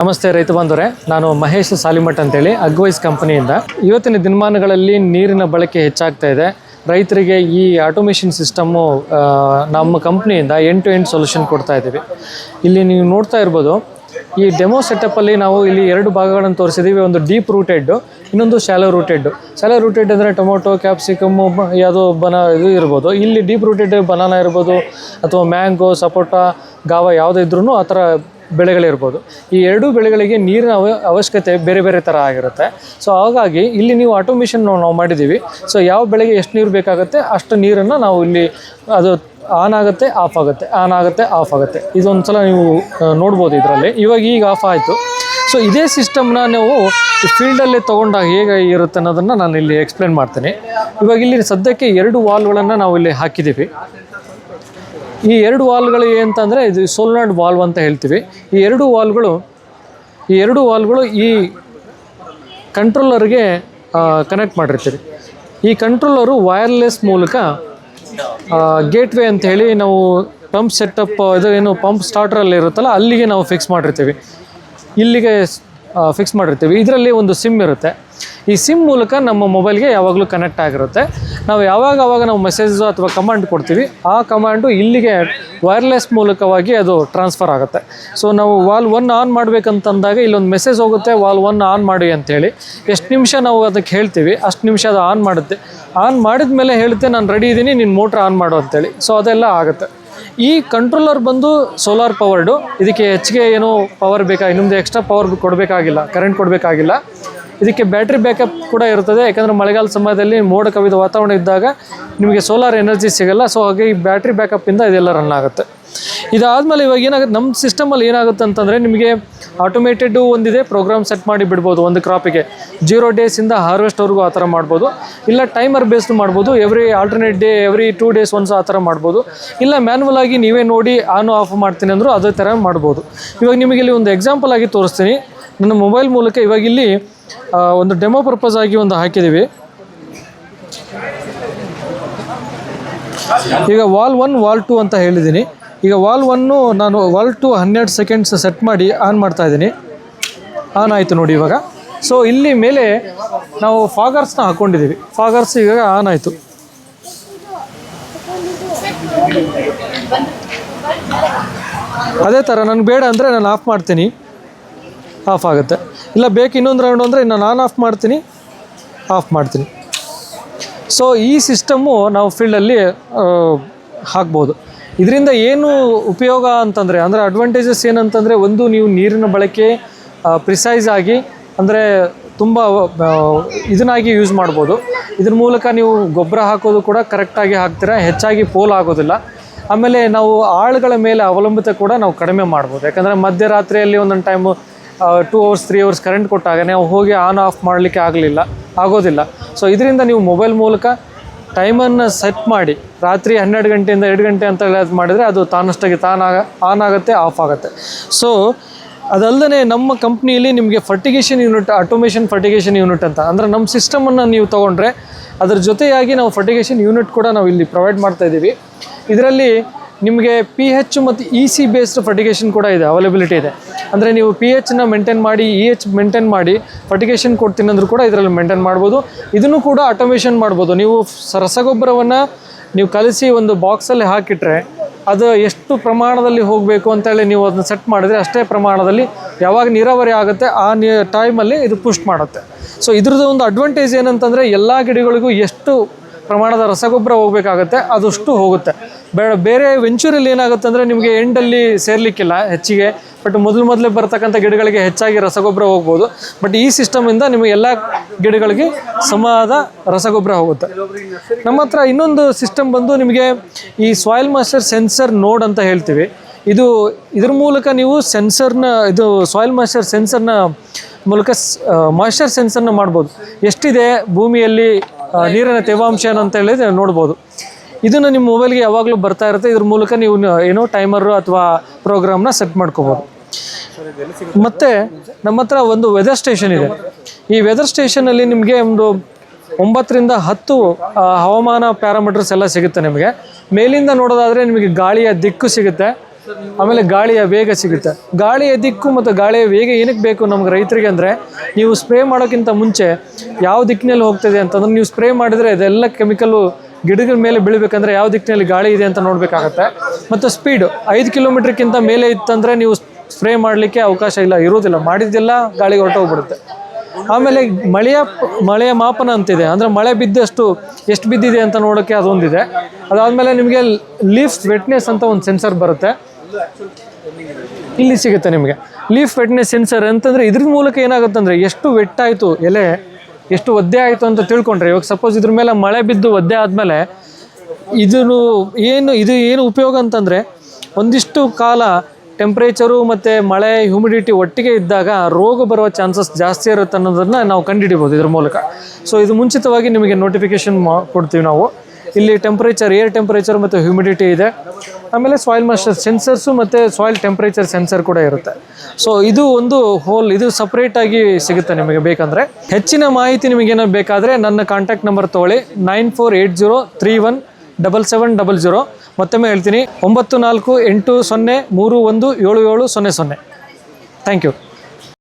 ನಮಸ್ತೆ ರೈತ ಬಂಧುರೆ, ನಾನು ಮಹೇಶ್ ಸಾಲಿಮಠ್ ಅಂತೇಳಿ ಅಗ್ವೈಸ್ ಕಂಪನಿಯಿಂದ. ಇವತ್ತಿನ ದಿನಮಾನಗಳಲ್ಲಿ ನೀರಿನ ಬಳಕೆ ಹೆಚ್ಚಾಗ್ತಾ ಇದೆ. ರೈತರಿಗೆ ಈ ಆಟೋಮೇಷನ್ ಸಿಸ್ಟಮ್ಮು ನಮ್ಮ ಕಂಪ್ನಿಯಿಂದ ಎಂಟು ಟು ಎಂಡ್ ಸೊಲ್ಯೂಷನ್ ಕೊಡ್ತಾ ಇದ್ದೀವಿ. ಇಲ್ಲಿ ನೀವು ನೋಡ್ತಾ ಇರ್ಬೋದು, ಈ ಡೆಮೋ ಸೆಟಪ್ಪಲ್ಲಿ ನಾವು ಇಲ್ಲಿ ಎರಡು ಭಾಗಗಳನ್ನು ತೋರಿಸಿದ್ದೀವಿ. ಒಂದು ಡೀಪ್ ರೂಟೆಡ್ ಇನ್ನೊಂದು ಶಾಲೋ ರೂಟೆಡ್ ಶಾಲೋ ರೂಟೆಡ್ ಅಂದರೆ ಟೊಮೊಟೊ ಕ್ಯಾಪ್ಸಿಕಮ್ಮು ಯಾವುದೋ ಬನ, ಇದು ಇರ್ಬೋದು. ಇಲ್ಲಿ ಡೀಪ್ ರೂಟೆಡ್ ಬನಾನಾ ಇರ್ಬೋದು, ಅಥವಾ ಮ್ಯಾಂಗೋ ಸಪೋಟ ಗಾವ ಯಾವುದೇ ಇದ್ರೂ ಆ ಥರ ಬೆಳೆಗಳಿರ್ಬೋದು ಈ ಎರಡೂ ಬೆಳೆಗಳಿಗೆ ನೀರಿನ ಅವ ಅವಶ್ಯಕತೆ ಬೇರೆ ಬೇರೆ ಥರ ಆಗಿರುತ್ತೆ. ಸೊ ಹಾಗಾಗಿ ಇಲ್ಲಿ ನೀವು ಆಟೋಮೇಷನ್ ನಾವು ಮಾಡಿದ್ದೀವಿ. ಸೊ ಯಾವ ಬೆಳೆಗೆ ಎಷ್ಟು ನೀರು ಬೇಕಾಗುತ್ತೆ ಅಷ್ಟು ನೀರನ್ನು ನಾವು ಇಲ್ಲಿ ಅದು ಆನ್ ಆಗುತ್ತೆ ಆಫ್ ಆಗುತ್ತೆ ಆನ್ ಆಗುತ್ತೆ ಆಫ್ ಆಗುತ್ತೆ. ಇದೊಂದು ಸಲ ನೀವು ನೋಡ್ಬೋದು ಇದರಲ್ಲಿ. ಇವಾಗ ಈಗ ಆಫ್ ಆಯಿತು. ಸೊ ಇದೇ ಸಿಸ್ಟಮ್ನ ನಾವು ಫೀಲ್ಡಲ್ಲೇ ತೊಗೊಂಡಾಗ ಹೇಗೆ ಇರುತ್ತೆ ಅನ್ನೋದನ್ನು ನಾನು ಇಲ್ಲಿ ಎಕ್ಸ್ಪ್ಲೇನ್ ಮಾಡ್ತೀನಿ. ಇವಾಗ ಇಲ್ಲಿ ಸದ್ಯಕ್ಕೆ ಎರಡು ವಾಲ್ಗಳನ್ನು ನಾವು ಇಲ್ಲಿ ಹಾಕಿದ್ದೀವಿ. ಈ ಎರಡು ವಾಲ್ಗಳು ಏನಂತಂದರೆ ಇದು ಸೋಲ್ನಾಡ್ ವಾಲ್ವ್ ಅಂತ ಹೇಳ್ತೀವಿ. ಈ ಎರಡು ವಾಲ್ಗಳು, ಈ ಎರಡು ವಾಲ್ಗಳು ಈ ಕಂಟ್ರೋಲರ್ಗೆ ಕನೆಕ್ಟ್ ಮಾಡಿರ್ತೀವಿ ಈ ಕಂಟ್ರೋಲರು ವೈರ್ಲೆಸ್ ಮೂಲಕ ಗೇಟ್ವೇ ಅಂತ ಹೇಳಿ ನಾವು ಪಂಪ್ ಸೆಟಪ್ ಇದು ಏನು ಪಂಪ್ ಸ್ಟಾರ್ಟರಲ್ಲಿ ಇರುತ್ತಲ್ಲ, ಅಲ್ಲಿಗೆ ನಾವು ಫಿಕ್ಸ್ ಮಾಡಿರ್ತೀವಿ. ಇಲ್ಲಿಗೆ ಫಿಕ್ಸ್ ಮಾಡಿರ್ತೀವಿ. ಇದರಲ್ಲಿ ಒಂದು ಸಿಮ್ ಇರುತ್ತೆ. ಈ ಸಿಮ್ ಮೂಲಕ ನಮ್ಮ ಮೊಬೈಲ್ಗೆ ಯಾವಾಗಲೂ ಕನೆಕ್ಟ್ ಆಗಿರುತ್ತೆ. ನಾವು ಯಾವಾಗ ಆವಾಗ ನಾವು ಮೆಸೇಜು ಅಥವಾ ಕಮಾಂಡ್ ಕೊಡ್ತೀವಿ, ಆ ಕಮಾಂಡು ಇಲ್ಲಿಗೆ ವೈರ್ಲೆಸ್ ಮೂಲಕವಾಗಿ ಅದು ಟ್ರಾನ್ಸ್ಫರ್ ಆಗುತ್ತೆ. ಸೊ ನಾವು ವಾಲ್ ಒನ್ ಆನ್ ಮಾಡಬೇಕಂತಂದಾಗ ಇಲ್ಲೊಂದು ಮೆಸೇಜ್ ಹೋಗುತ್ತೆ ವಾಲ್ ಒನ್ ಆನ್ ಮಾಡಿ ಅಂತೇಳಿ. ಎಷ್ಟು ನಿಮಿಷ ನಾವು ಅದಕ್ಕೆ ಹೇಳ್ತೀವಿ, ಅಷ್ಟು ನಿಮಿಷ ಅದು ಆನ್ ಮಾಡುತ್ತೆ. ಆನ್ ಮಾಡಿದ ಮೇಲೆ ಹೇಳುತ್ತೆ ನಾನು ರೆಡಿ ಇದ್ದೀನಿ ನಿನ್ನ ಮೋಟ್ರ್ ಆನ್ ಮಾಡು ಅಂತೇಳಿ. ಸೊ ಅದೆಲ್ಲ ಆಗುತ್ತೆ. ಈ ಕಂಟ್ರೋಲರ್ ಬಂದು ಸೋಲಾರ್ ಪವರ್ಡು ಇದಕ್ಕೆ ಹೆಚ್ಚಿಗೆ ಏನೋ ಪವರ್ ಬೇಕಾ, ಇನ್ನೊಂದು ಎಕ್ಸ್ಟ್ರಾ ಪವರ್ ಕೊಡಬೇಕಾಗಿಲ್ಲ ಕರೆಂಟ್ ಕೊಡಬೇಕಾಗಿಲ್ಲ. ಇದಕ್ಕೆ ಬ್ಯಾಟ್ರಿ ಬ್ಯಾಕಪ್ ಕೂಡ ಇರ್ತದೆ, ಯಾಕಂದರೆ ಮಳೆಗಾಲ ಸಮಯದಲ್ಲಿ ಮೋಡ ಕವಿದ ವಾತಾವರಣ ಇದ್ದಾಗ ನಿಮಗೆ ಸೋಲಾರ್ ಎನರ್ಜಿ ಸಿಗಲ್ಲ ಸೊ ಹಾಗೆ ಈ ಬ್ಯಾಟ್ರಿ ಬ್ಯಾಕಪ್ಪಿಂದ ಇದೆಲ್ಲ ರನ್ ಆಗುತ್ತೆ. ಇದಾದಮೇಲೆ ಇವಾಗ ಏನಾಗುತ್ತೆ ನಮ್ಮ ಸಿಸ್ಟಮಲ್ಲಿ ಏನಾಗುತ್ತೆ ಅಂತಂದರೆ ನಿಮಗೆ ಆಟೋಮೇಟೆಡ್ ಒಂದಿದೆ ಪ್ರೋಗ್ರಾಮ್ ಸೆಟ್ ಮಾಡಿ ಬಿಡ್ಬೋದು ಒಂದು ಕ್ರಾಪಿಗೆ ಜೀರೋ ಡೇಸಿಂದ ಹಾರ್ವೆಸ್ಟ್ವರೆಗೂ ಆ ಥರ ಮಾಡ್ಬೋದು. ಇಲ್ಲ ಟೈಮರ್ ಬೇಸ್ಡ್ ಮಾಡ್ಬೋದು every alternate day every two days once ಆ ಥರ ಮಾಡ್ಬೋದು. ಇಲ್ಲ ಮ್ಯಾನ್ಯಲ್ ಆಗಿ ನೀವೇ ನೋಡಿ ಆನ್ ಆಫ್ ಮಾಡ್ತೀನಿ ಅಂದರೂ ಅದೇ ಥರ ಮಾಡ್ಬೋದು. ಇವಾಗ ನಿಮಗೆ ಇಲ್ಲಿ ಒಂದು ಎಕ್ಸಾಂಪಲ್ ಆಗಿ ತೋರಿಸ್ತೀನಿ. ನನ್ನ ಮೊಬೈಲ್ ಮೂಲಕ ಇವಾಗ ಇಲ್ಲಿ ಒಂದು ಡೆಮೋ ಪರ್ಪಸ್ ಆಗಿ ಒಂದು ಹಾಕಿದ್ದೀವಿ ಈಗ ವಾಲ್ ಒನ್ ವಾಲ್ ಟು ಅಂತ ಹೇಳಿದ್ದೀನಿ. ಈಗ ವಾಲ್ ಒನ್ನು ನಾನು ವಾಲ್ ಟು ಹನ್ನೆರಡು ಸೆಕೆಂಡ್ಸ್ ಸೆಟ್ ಮಾಡಿ ಆನ್ ಮಾಡ್ತಾ ಇದ್ದೀನಿ. ಆನ್ ಆಯಿತು ನೋಡಿ ಇವಾಗ. ಸೊ ಇಲ್ಲಿ ಮೇಲೆ ನಾವು ಫಾಗರ್ಸ್ನ ಹಾಕ್ಕೊಂಡಿದ್ದೀವಿ ಫಾಗರ್ಸ್ ಇವಾಗ ಆನ್ ಆಯಿತು. ಅದೇ ಥರ ನನಗೆ ಬೇಡ ಅಂದರೆ ನಾನು ಆಫ್ ಮಾಡ್ತೀನಿ. ಆಫ್ ಆಗುತ್ತೆ. ಇಲ್ಲ, ಬೇಕು ಇನ್ನೊಂದು ರೌಂಡ್ ಅಂದರೆ ನಾನು ಆನ್ ಆಫ್ ಮಾಡ್ತೀನಿ. ಆಫ್ ಮಾಡ್ತೀನಿ. ಸೊ ಈ ಸಿಸ್ಟಮ್ಮು ನಾವು ಫೀಲ್ಡಲ್ಲಿ ಹಾಕ್ಬೋದು. ಇದರಿಂದ ಏನು ಉಪಯೋಗ ಅಂತಂದರೆ, ಅಂದರೆ ಅಡ್ವಾಂಟೇಜಸ್ ಏನಂತಂದರೆ, ಒಂದು ನೀವು ನೀರಿನ ಬಳಕೆ ಪ್ರಿಸೈಸ್ ಆಗಿ, ಅಂದರೆ ತುಂಬ ಇದನ್ನಾಗಿ ಯೂಸ್ ಮಾಡ್ಬೋದು. ಇದ್ರ ಮೂಲಕ ನೀವು ಗೊಬ್ಬರ ಹಾಕೋದು ಕೂಡ ಕರೆಕ್ಟಾಗಿ ಹಾಕ್ತೀರಾ, ಹೆಚ್ಚಾಗಿ ಪೋಲ್ ಆಗೋದಿಲ್ಲ. ಆಮೇಲೆ ನಾವು ಆಳುಗಳ ಮೇಲೆ ಅವಲಂಬಿತ ಕೂಡ ನಾವು ಕಡಿಮೆ ಮಾಡ್ಬೋದು. ಯಾಕಂದರೆ ಮಧ್ಯರಾತ್ರಿಯಲ್ಲಿ ಒಂದೊಂದು time two hours three hours current ಕೊಟ್ಟಾಗ ನಾವು ಹೋಗಿ ಆನ್ ಆಫ್ ಮಾಡಲಿಕ್ಕೆ ಆಗಲಿಲ್ಲ, ಆಗೋದಿಲ್ಲ. ಸೊ ಇದರಿಂದ ನೀವು ಮೊಬೈಲ್ ಮೂಲಕ ಟೈಮನ್ನು ಸೆಟ್ ಮಾಡಿ ರಾತ್ರಿ ಹನ್ನೆರಡು ಗಂಟೆಯಿಂದ ಎರಡು ಗಂಟೆ ಅಂತ ಮಾಡಿದರೆ ಅದು ತಾನಷ್ಟಾಗಿ ತಾನಾಗ ಆನ್ ಆಗುತ್ತೆ, ಆಫ್ ಆಗುತ್ತೆ. ಸೊ ಅದಲ್ಲದೆ ನಮ್ಮ ಕಂಪ್ನಿಯಲ್ಲಿ ನಿಮಗೆ fertigation unit automation fertigation unit ಅಂತ, ಅಂದರೆ ನಮ್ಮ ಸಿಸ್ಟಮನ್ನು ನೀವು ತೊಗೊಂಡ್ರೆ ಅದರ ಜೊತೆಯಾಗಿ ನಾವು ಫರ್ಟಿಗೇಷನ್ ಯೂನಿಟ್ ಕೂಡ ನಾವು ಇಲ್ಲಿ ಪ್ರೊವೈಡ್ ಮಾಡ್ತಾ ಇದ್ದೀವಿ. ಇದರಲ್ಲಿ ನಿಮಗೆ ಪಿ ಹೆಚ್ ಮತ್ತು ಇ ಸಿ ಬೇಸ್ಡ್ ಫರ್ಟಿಗೇಷನ್ ಕೂಡ ಇದೆ ಅವೈಲೇಬಿಲಿಟಿ ಇದೆ. ಅಂದರೆ ನೀವು ಪಿ ಎಚ್ನ ಮೇಂಟೈನ್ ಮಾಡಿ ಇ ಎಚ್ ಮೇಂಟೈನ್ ಮಾಡಿ ಫರ್ಟಿಗೇಷನ್ ಕೊಡ್ತೀನಿ ಅಂದರೂ ಕೂಡ ಇದರಲ್ಲಿ ಮೇಂಟೈನ್ ಮಾಡ್ಬೋದು. ಇದನ್ನು ಕೂಡ ಆಟೋಮೇಷನ್ ಮಾಡ್ಬೋದು. ನೀವು ರಸಗೊಬ್ಬರವನ್ನು ನೀವು ಕಲಿಸಿ ಒಂದು ಬಾಕ್ಸಲ್ಲಿ ಹಾಕಿಟ್ರೆ ಅದು ಎಷ್ಟು ಪ್ರಮಾಣದಲ್ಲಿ ಹೋಗಬೇಕು ಅಂತೇಳಿ ನೀವು ಅದನ್ನ ಸೆಟ್ ಮಾಡಿದರೆ ಅಷ್ಟೇ ಪ್ರಮಾಣದಲ್ಲಿ ಯಾವಾಗ ನೀರಾವರಿ ಆಗುತ್ತೆ ಆ ನೀ ಟೈಮಲ್ಲಿ ಇದು ಪುಷ್ಟ್ ಮಾಡುತ್ತೆ. ಸೊ ಇದ್ರದ್ದು ಒಂದು ಅಡ್ವಾಂಟೇಜ್ ಏನಂತಂದರೆ ಎಲ್ಲ ಗಿಡಗಳಿಗೂ ಎಷ್ಟು ಪ್ರಮಾಣದ ರಸಗೊಬ್ಬರ ಹೋಗಬೇಕಾಗತ್ತೆ, ಅದಷ್ಟು ಹೋಗುತ್ತೆ. ಬೇಡ, ಬೇರೆ ವೆಂಚೂರಲ್ಲಿ ಏನಾಗುತ್ತೆ ಅಂದರೆ ನಿಮಗೆ ಎಂಡಲ್ಲಿ ಸೇರ್ಲಿಕ್ಕಿಲ್ಲ ಹೆಚ್ಚಿಗೆ. ಬಟ್ ಮೊದಲು ಮೊದಲೇ ಬರ್ತಕ್ಕಂಥ ಗಿಡಗಳಿಗೆ ಹೆಚ್ಚಾಗಿ ರಸಗೊಬ್ಬರ ಹೋಗ್ಬೋದು. ಬಟ್ ಈ ಸಿಸ್ಟಮಿಂದ ನಿಮಗೆ ಎಲ್ಲ ಗಿಡಗಳಿಗೆ ಸಮಾದ ರಸಗೊಬ್ಬರ ಹೋಗುತ್ತೆ. ನಮ್ಮ ಹತ್ರ ಇನ್ನೊಂದು ಸಿಸ್ಟಮ್ ಬಂದು ನಿಮಗೆ ಈ ಸಾಯಿಲ್ ಮಾಸ್ಟರ್ ಸೆನ್ಸರ್ ನೋಡ್ ಅಂತ ಹೇಳ್ತೀವಿ. ಇದು ಇದ್ರ ಮೂಲಕ ನೀವು ಸೆನ್ಸರ್ನ ಇದು ಸಾಯಿಲ್ ಮಾಸ್ಟರ್ ಸೆನ್ಸರ್ನ ಮೂಲಕ ಮಾಯ್ಶ್ಚರ್ ಸೆನ್ಸರ್ನ ಮಾಡ್ಬೋದು. ಎಷ್ಟಿದೆ ಭೂಮಿಯಲ್ಲಿ ನೀರಿನ ತೇವಾಂಶ ಏನಂತ ಹೇಳಿದ್ರೆ ನೋಡ್ಬೋದು. ಇದನ್ನು ನಿಮ್ಮ ಮೊಬೈಲ್ಗೆ ಯಾವಾಗಲೂ ಬರ್ತಾ ಇರುತ್ತೆ. ಇದ್ರ ಮೂಲಕ ನೀವು ಏನೋ ಟೈಮರು ಅಥವಾ ಪ್ರೋಗ್ರಾಮ್ನ ಸೆಟ್ ಮಾಡ್ಕೋಬೋದು. ಮತ್ತು ನಮ್ಮ ಹತ್ರ ಒಂದು ವೆದರ್ ಸ್ಟೇಷನ್ ಇದೆ. ಈ ವೆದರ್ ಸ್ಟೇಷನಲ್ಲಿ ನಿಮಗೆ ಒಂದು ಒಂಬತ್ತರಿಂದ ಹತ್ತು ಹವಾಮಾನ ಪ್ಯಾರಾಮೀಟರ್ಸ್ ಎಲ್ಲ ಸಿಗುತ್ತೆ ನಿಮಗೆ. ಮೇಲಿಂದ ನೋಡೋದಾದರೆ ನಿಮಗೆ ಗಾಳಿಯ ದಿಕ್ಕು ಸಿಗುತ್ತೆ. ಆಮೇಲೆ ಗಾಳಿಯ ವೇಗ ಸಿಗುತ್ತೆ. ಗಾಳಿಯ ದಿಕ್ಕು ಮತ್ತು ಗಾಳಿಯ ವೇಗ ಏನಕ್ಕೆ ಬೇಕು ನಮ್ಗೆ ರೈತರಿಗೆ ಅಂದರೆ, ನೀವು ಸ್ಪ್ರೇ ಮಾಡೋಕ್ಕಿಂತ ಮುಂಚೆ ಯಾವ ದಿಕ್ಕಿನಲ್ಲಿ ಹೋಗ್ತಿದೆ ಅಂತಂದ್ರೆ, ನೀವು ಸ್ಪ್ರೇ ಮಾಡಿದರೆ ಅದೆಲ್ಲ ಕೆಮಿಕಲ್ಲು ಗಿಡಗಳ ಮೇಲೆ ಬೀಳಬೇಕಂದ್ರೆ ಯಾವ ದಿಕ್ಕಿನಲ್ಲಿ ಗಾಳಿ ಇದೆ ಅಂತ ನೋಡಬೇಕಾಗತ್ತೆ. ಮತ್ತು ಸ್ಪೀಡ್ ಐದು ಕಿಲೋಮೀಟ್ರ್ಕ್ಕಿಂತ ಮೇಲೆ ಇತ್ತಂದರೆ ನೀವು ಸ್ಪ್ರೇ ಮಾಡಲಿಕ್ಕೆ ಅವಕಾಶ ಇಲ್ಲ ಇರೋದಿಲ್ಲ ಮಾಡಿದ್ದೆಲ್ಲ ಗಾಳಿಗೆ ಹೊರಟೋಗ್ಬಿಡುತ್ತೆ. ಆಮೇಲೆ ಮಳೆಯ ಮಳೆಯ ಮಾಪನ ಅಂತಿದೆ, ಅಂದರೆ ಮಳೆ ಬಿದ್ದಷ್ಟು ಎಷ್ಟು ಬಿದ್ದಿದೆ ಅಂತ ನೋಡೋಕ್ಕೆ ಅದೊಂದಿದೆ. ಅದಾದಮೇಲೆ ನಿಮಗೆ ಲೀಫ್ ವೆಟ್ನೆಸ್ ಅಂತ ಒಂದು ಸೆನ್ಸರ್ ಬರುತ್ತೆ. ಇಲ್ಲಿ ಸಿಗುತ್ತೆ ನಿಮಗೆ. ಲೀಫ್ ವೆಟ್ನೆಸ್ ಸೆನ್ಸರ್ ಅಂತಂದರೆ ಇದ್ರ ಮೂಲಕ ಏನಾಗುತ್ತೆ ಅಂದರೆ ಎಷ್ಟು ವೆಟ್ಟಾಯಿತು ಎಲೆ ಎಷ್ಟು ಒದ್ದೆ ಆಯಿತು ಅಂತ ತಿಳ್ಕೊಂಡ್ರೆ, ಇವಾಗ ಸಪೋಸ್ ಇದ್ರ ಮೇಲೆ ಮಳೆ ಬಿದ್ದು ಒದ್ದೆ ಆದಮೇಲೆ ಇದನ್ನು ಏನು, ಇದು ಏನು ಉಪಯೋಗ ಅಂತಂದರೆ, ಒಂದಿಷ್ಟು ಕಾಲ ಟೆಂಪ್ರೇಚರು ಮತ್ತು ಮಳೆ ಹ್ಯೂಮಿಡಿಟಿ ಒಟ್ಟಿಗೆ ಇದ್ದಾಗ ರೋಗ ಬರುವ ಚಾನ್ಸಸ್ ಜಾಸ್ತಿ ಇರುತ್ತೆ ಅನ್ನೋದನ್ನು ನಾವು ಕಂಡುಹಿಡಿಬೋದು ಇದ್ರ ಮೂಲಕ. ಸೊ ಇದು ಮುಂಚಿತವಾಗಿ ನಿಮಗೆ ನೋಟಿಫಿಕೇಶನ್ ಮಾ, ಕೊಡ್ತೀವಿ ನಾವು. ಇಲ್ಲಿ ಟೆಂಪ್ರೇಚರ್ ಏರ್ ಟೆಂಪ್ರೇಚರ್ ಮತ್ತು ಹ್ಯೂಮಿಡಿಟಿ ಇದೆ. ಆಮೇಲೆ ಸಾಯಿಲ್ ಮಾಸ್ಟರ್ ಸೆನ್ಸರ್ಸು ಮತ್ತು ಸಾಯಿಲ್ ಟೆಂಪ್ರೇಚರ್ ಸೆನ್ಸರ್ ಕೂಡ ಇರುತ್ತೆ. ಸೊ ಇದು ಒಂದು ಹೋಲ್ ಇದು ಸಪ್ರೇಟಾಗಿ ಸಿಗುತ್ತೆ ನಿಮಗೆ ಬೇಕಂದರೆ. ಹೆಚ್ಚಿನ ಮಾಹಿತಿ ನಿಮಗೇನೋ ಬೇಕಾದರೆ ನನ್ನ ಕಾಂಟ್ಯಾಕ್ಟ್ ನಂಬರ್ ತೊಗೊಳ್ಳಿ. Nine four eight zero three one double seven double zero. ಮತ್ತೊಮ್ಮೆ ಹೇಳ್ತೀನಿ ಒಂಬತ್ತು ನಾಲ್ಕು ಎಂಟು ಸೊನ್ನೆ ಮೂರು ಒಂದು ಏಳು ಏಳು ಸೊನ್ನೆ ಸೊನ್ನೆ. Thank you